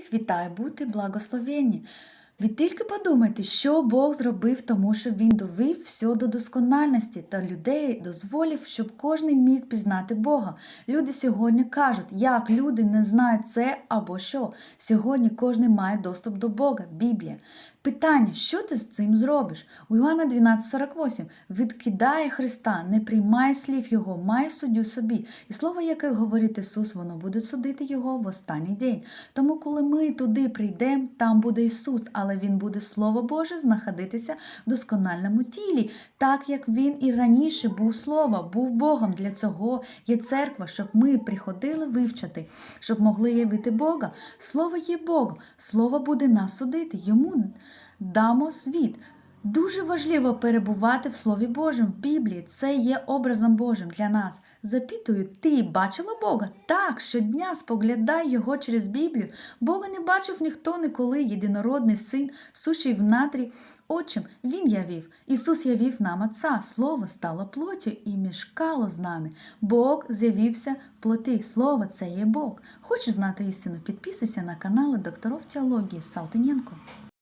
Всіх вітаю бути благословенні. Ви тільки подумайте, що Бог зробив, тому що Він довів все до доскональності та людей дозволив, щоб кожен міг пізнати Бога. Люди сьогодні кажуть, як люди не знають це або що. Сьогодні кожен має доступ до Бога, Біблія. Питання, що ти з цим зробиш? У Іоанна 12,48 відкидає Христа, не приймає слів Його, має суддю собі. І слово, яке говорить Ісус, воно буде судити Його в останній день. Тому, коли ми туди прийдемо, там буде Ісус, але Він буде Слово Боже знаходитися в доскональному тілі, так як Він і раніше був Слово, був Богом. Для цього є церква, щоб ми приходили вивчати, щоб могли явити Бога. Слово є Богом, Слово буде нас судити. Йому дамо світ. Дуже важливо перебувати в Слові Божому, в Біблії. Це є образом Божим для нас. Запитую, ти бачила Бога? Так, щодня споглядай Його через Біблію. Бога не бачив ніхто ніколи, єдинородний син, сущий в натрі очим. Він явів. Ісус явів нам Отця. Слово стало плоттю і мішкало з нами. Бог з'явився в плоті. Слово це є Бог. Хочеш знати істину? Підписуйся на канали докторов теології Салтиненко.